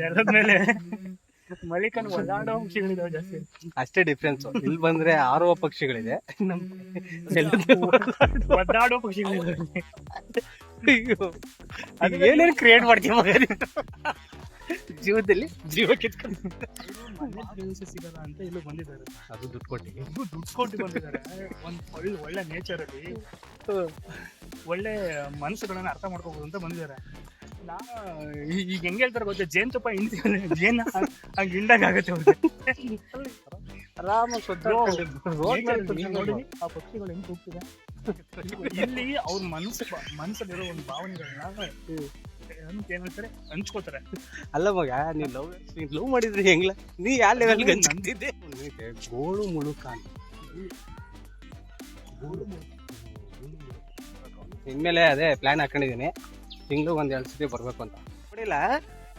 ನೆಲದ ಮೇಲೆ. ಮಲಿಕನ್ ಒಳ್ಳಾಡೋ ಪಕ್ಷಿಗಳಿದಾವೆ ಜಾಸ್ತಿ. ಅಷ್ಟೇ ಡಿಫ್ರೆನ್ಸ್ ಇಲ್ಲಿ ಬಂದ್ರೆ ಆರುವ ಪಕ್ಷಿಗಳಿದೆ. ನಮ್ ಒದ್ದಾಡೋ ಪಕ್ಷಿಗಳಿದಾವೆ. ಅದು ಏನೇನು ಕ್ರಿಯೇಟ್ ಮಾಡ್ತೀವಿ ಮಗ ನೀನು? ಜೀವನದಲ್ಲಿ ಜೀವ ಕಿತ್ಕೊಂಡು. ಸಿಗಲ್ಲ ಅಂತ ಇಲ್ಲಿ ಬಂದಿದ್ದಾರೆ. ಅದು ದುಡ್ಡು ಕೊಟ್ಟಿ. ಇಬ್ರು ದುಡ್ಡು ಕೊಟ್ಟು ಬಂದಿದ್ದಾರೆ. ಒಂದ್ ಒಳ್ಳೆ ಒಳ್ಳೆ ನೇಚರ್ ಅಲ್ಲಿ ಒಳ್ಳೆ ಮನಸ್ಸುಗಳನ್ನ ಅರ್ಥ ಮಾಡ್ಕೋಬಹುದು ಅಂತ ಬಂದಿದ್ದಾರೆ. ಈಗ ಹೆಂಗ್ ಹೇಳ್ತಾರೆ ಗೊತ್ತಾ? ಜೇನುತುಪ್ಪ ತುಪ್ಪ ಜೇನ ಜೇನ್ ಹಂಗ ಹಿಂಡಾಗ ಆಗತ್ತೆ ಅವ್ರಿಗೆ ನೋಡಿ ಆ ಪಕ್ಷಿಗಳು ಹೆಂಗ್ ಹೋಗ್ತಿದೆ ಇಲ್ಲಿ ಅವ್ರ ಮನಸ್ಸು ಮನಸ್ಸಲ್ಲಿರೋ ಒಂದು ಭಾವನೆಗಳನ್ನ ಏನಂತಾರೆ ಹಂಚ್ಕೋತಾರೆ. ಅಲ್ಲ ಮಗ ನೀನ್ ಲವ್ ನೀನ್ ಲವ್ ಮಾಡಿದ್ರಿ ಹೆಂಗ್ಲ? ನೀ ಯಾವ ಲೆವೆಲ್ಗೆ ನಂದಿದ್ದೆ ಗೋಳು ಮುಳುಕಾನ್ ಇನ್ಮೇಲೆ ಅದೇ ಪ್ಲಾನ್ ಹಾಕೊಂಡಿದೀನಿ ತಿಂಗಳು ಒಂದು ಎರಡು ಸತಿ ಬರ್ಬೇಕು ಅಂತ. ನೋಡಿಲ್ಲ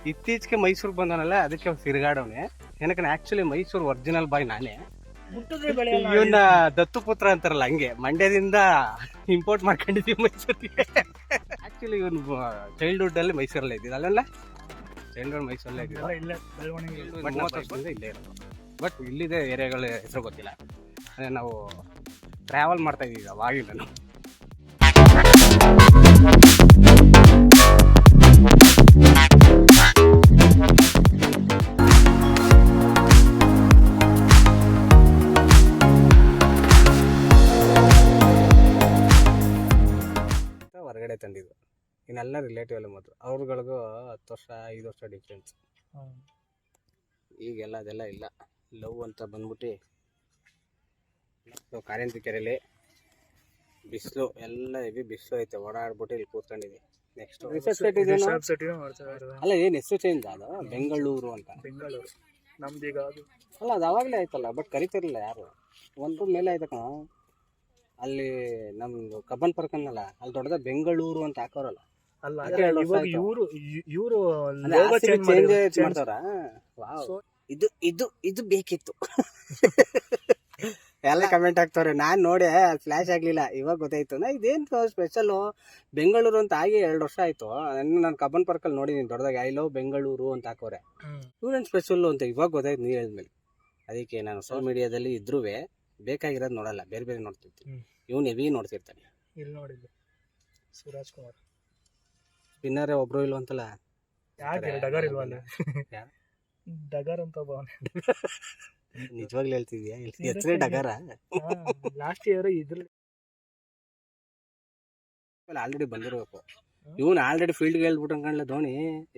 ಇತ್ತೀಚೆಗೆ ಮೈಸೂರು ಬಂದವನಲ್ಲ ಅದಕ್ಕೆ ತಿರುಗಾಡವನೆ. ಏನಕ್ಕೆ ಆಕ್ಚುಲಿ ಮೈಸೂರು ಒರಿಜಿನಲ್ ಬಾಯ್ ನಾನೇ. ಹುಟ್ಟಿದ್ರೆ ಬೆಳೆಯಲ್ಲ ಇವನ್ನ ದತ್ತುಪುತ್ರ ಅಂತಾರಲ್ಲ ಹಂಗೆ ಮಂಡ್ಯದಿಂದ ಇಂಪೋರ್ಟ್ ಮಾಡ್ಕೊಂಡಿದ್ದೀವಿ ಮೈಸೂರಿಗೆ. ಆಕ್ಚುಲಿ ಇವನು ಚೈಲ್ಡ್ಹುಡ್ ಅಲ್ಲಿ ಮೈಸೂರಲ್ಲೇ ಇದ್ದಿದ್ದು. ಅಲ್ಲಲ್ಲ? ಚೈಲ್ಡ್ಹುಡ್ ಮೈಸೂರಲ್ಲೇ ಇದ್ದಿದ್ದು. ಇಲ್ಲೇ ಇರೋದು. ಬಟ್ ಇಲ್ಲಿದೆ ಏರಿಯಾಗಳ ಹೆಸರು ಗೊತ್ತಿಲ್ಲ. ಅದೇ ನಾವು ಟ್ರಾವೆಲ್ ಮಾಡ್ತಾ ಇದ್ದೀವಿ ಅವಾಗಿಲ್ಲ ನಾನು ಹೊರಗಡೆ ತಂದಿದ್ದು. ಇನ್ನೆಲ್ಲ ರಿಲೇಟಿವ್ ಎಲ್ಲ ಮಾತ್ರ. ಅವ್ರುಗಳಿಗೂ ಹತ್ತು ವರ್ಷ, ಐದು ವರ್ಷ ಡಿಫ್ರೆನ್ಸ್ ಈಗೆಲ್ಲ ಅದೆಲ್ಲ ಇಲ್ಲ. ಲವ್ ಅಂತ ಬಂದ್ಬಿಟ್ಟು ಕಾರಂತಿ ಕೆರೆಯಲ್ಲಿ ಬಿಸಿಲು, ಎಲ್ಲ ಇವಿ ಬಿಸಿಲು ಐತೆ. ಓಡಾಡ್ಬಿಟ್ಟು ಇಲ್ಲಿ ಕೂತ್ಕೊಂಡಿದ್ವಿ. ನೆಕ್ಸ್ಟ್ ಇದ್ದಾರೆ ಅಲ್ಲ ಏನು ಹೆಸರು ಚೇಂಜ್ ಅದು ಬೆಂಗಳೂರು ಅಂತ. ಬೆಂಗಳೂರು. ನಮ್ದೀಗ ಅದು. ಅಲ್ಲ ಅದು ಅವಾಗಲೇ ಆಯ್ತಲ್ಲ ಬಟ್ ಕರಿತಿರ್ಲಿಲ್ಲ ಯಾರು? ಒಂದು ಮೇಲೆ ಆಯ್ತಕ್ಕ ಅಲ್ಲಿ ನಮ್ದು ಕಬ್ಬನ್ ಪಾರ್ಕ್ ಅನ್ನಲ್ಲ ಅಲ್ಲಿ ದೊಡ್ಡದ ಬೆಂಗಳೂರು ಅಂತ ಹಾಕೋರಲ್ಲ. ಅಲ್ಲ ಯಾಕೆ ಎರಡು ವರ್ಷ ಇವಾಗ ಆಯ್ತು? ಇವರು ಇವರು ಚೇಂಜ್ ಮಾಡ್ತಾರ? ವಾವ್ ಇದು ಇದು ಇದು ಬೇಕಿತ್ತು. ಎಲ್ಲ ಕಮೆಂಟ್ ಹಾಕ್ತವ್ರೆ. ನಾನು ನೋಡಿ ಫ್ಲ್ಯಾಶ್ ಆಗಲಿಲ್ಲ. ಇವಾಗ ಗೊತ್ತಾಯ್ತು. ನಾ ಇದೇನು ಸ್ಪೆಷಲು ಬೆಂಗಳೂರು ಅಂತ ಆಗಿ ಎರಡು ವರ್ಷ ಆಯ್ತು. ನಾನು ಕಬ್ಬನ್ ಪಾರ್ಕಲ್ಲಿ ನೋಡಿದ್ದೀನಿ ನೋಡಿದೀನಿ ದೊಡ್ಡದಾಗಿ. ಐ ಲವ್ ಬೆಂಗಳೂರು ಅಂತ ಹಾಕೋರೆ ಇವ್ರೇನು ಸ್ಪೆಷಲ್ಲು ಅಂತ ಇವಾಗ ಗೊತ್ತಾಯ್ತು ನೀ ಹೇಳಿದ್ಮೇಲೆ. ಅದಕ್ಕೆ ನಾನು ಸೋಶಿಯಲ್ ಮೀಡಿಯಾದಲ್ಲಿ ಇದ್ರೂ ಬೇಕಾಗಿರೋದು ನೋಡಲ್ಲ ಬೇರೆ ಬೇರೆ ನೋಡ್ತಿರ್ತೀನಿ. ಇವನು ಎವಿ ಹೆವಿ ನೋಡ್ತಿರ್ತಾನೆ. ಇಲ್ಲಿ ನೋಡಿದ್ದು. ಸುರಾಜ್ ಕುಮಾರ್. ಸ್ಪಿನ್ನರ್ ಒಬ್ರು ಇಲ್ವಂತಲ್ಲ ಯಾಕೆ? ಡಗರ್ ಇಲ್ವಲ್ಲ? ಡಗರ್ ಅಂತ ಒಬ್ಬ ನಿಜವಾಗ್ಲೂ ಹೇಳ್ತಿದ್ಯಾ? ಹೆಸರೇ ಡಗಾರ? ಲಾಸ್ಟ್ ಇಯರ್ ಇದ್ರ ಆಲ್ರೆಡಿ ಬಂದಿರಬೇಕು. ಇವನು ಆಲ್ರೆಡಿ ಫೀಲ್ಡ್ಗೆ ಹೇಳ್ಬಿಟ್ಟು ಅನ್ಕೊಂಡ್ಲ ಧೋನಿ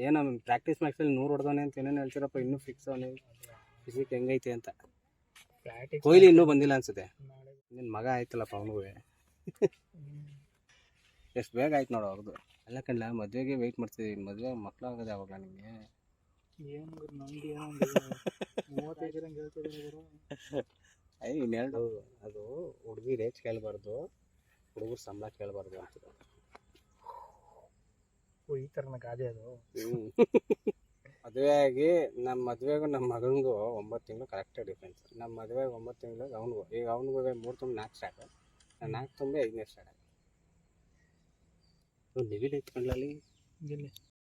ಏನೋ ಪ್ರಾಕ್ಟೀಸ್ ಮ್ಯಾಕ್ಸಲ್ಲಿ ನೂರು ಹೊಡೆದವನೆ ಅಂತ ಏನೇನು ಹೇಳ್ತಿರಪ್ಪ ಇನ್ನೂ ಫಿಕ್ಸ್ ಅವನೇ. ಫಿಸಿಕ್ ಹೆಂಗೈತೆ ಅಂತ. ಕೊಹ್ಲಿ ಇನ್ನೂ ಬಂದಿಲ್ಲ ಅನ್ಸುತ್ತೆ. ನಿನ್ನ ಮಗ ಆಯ್ತಲ್ಲಪ್ಪ ಅವನಿಗೂ. ಎಷ್ಟು ಬೇಗ ಆಯ್ತು ನೋಡು ಅವ್ರದ್ದು ಅಲ್ಲ ಕಣ್ಲಾ ಮದುವೆಗೆ ವೆಯ್ಟ್ ಮಾಡ್ತಿದ್ದೀವಿ ಮದುವೆ ಮಕ್ಕಳು ಆಗೋದು ಯಾವಾಗ ನಿಮಗೆ ಏನ್ ಇನ್ನೆರಡು. ಅದು ಹುಡುಗಿ ರೇಚ್ ಕೇಳಬಾರ್ದು ಹುಡುಗರು ಸಂಬಳ ಕೇಳಬಾರ್ದು ಅಂತ ಓ ಈ ಥರನ ಗಾದೆ ಅದು. ಮದುವೆ ಆಗಿ ನಮ್ಮ ಮದುವೆಗೂ ನಮ್ಮ ಮಗನಿಗೂ ಒಂಬತ್ತು ತಿಂಗಳು ಕರೆಕ್ಟಾಗಿ ಡಿಫ್ರೆನ್ಸ್ ನಮ್ಮ ಮದುವೆಗೆ ಒಂಬತ್ತು ತಿಂಗಳು ಅವ್ನಿಗೂ. ಈಗ ಅವ್ನಿಗೂ ಮೂರು ತುಂಬ ನಾಲ್ಕು ಸ್ಟಾರ್ಟ್ ನಾನು ನಾಲ್ಕು ತುಂಬಿ ಐದನೇ ಸ್ಟಾರ್ಟ್ ನಿವಿಲ್ ಐತ್ಕೊಂಡ್ಲಲ್ಲಿ ಇಲ್ಲಿ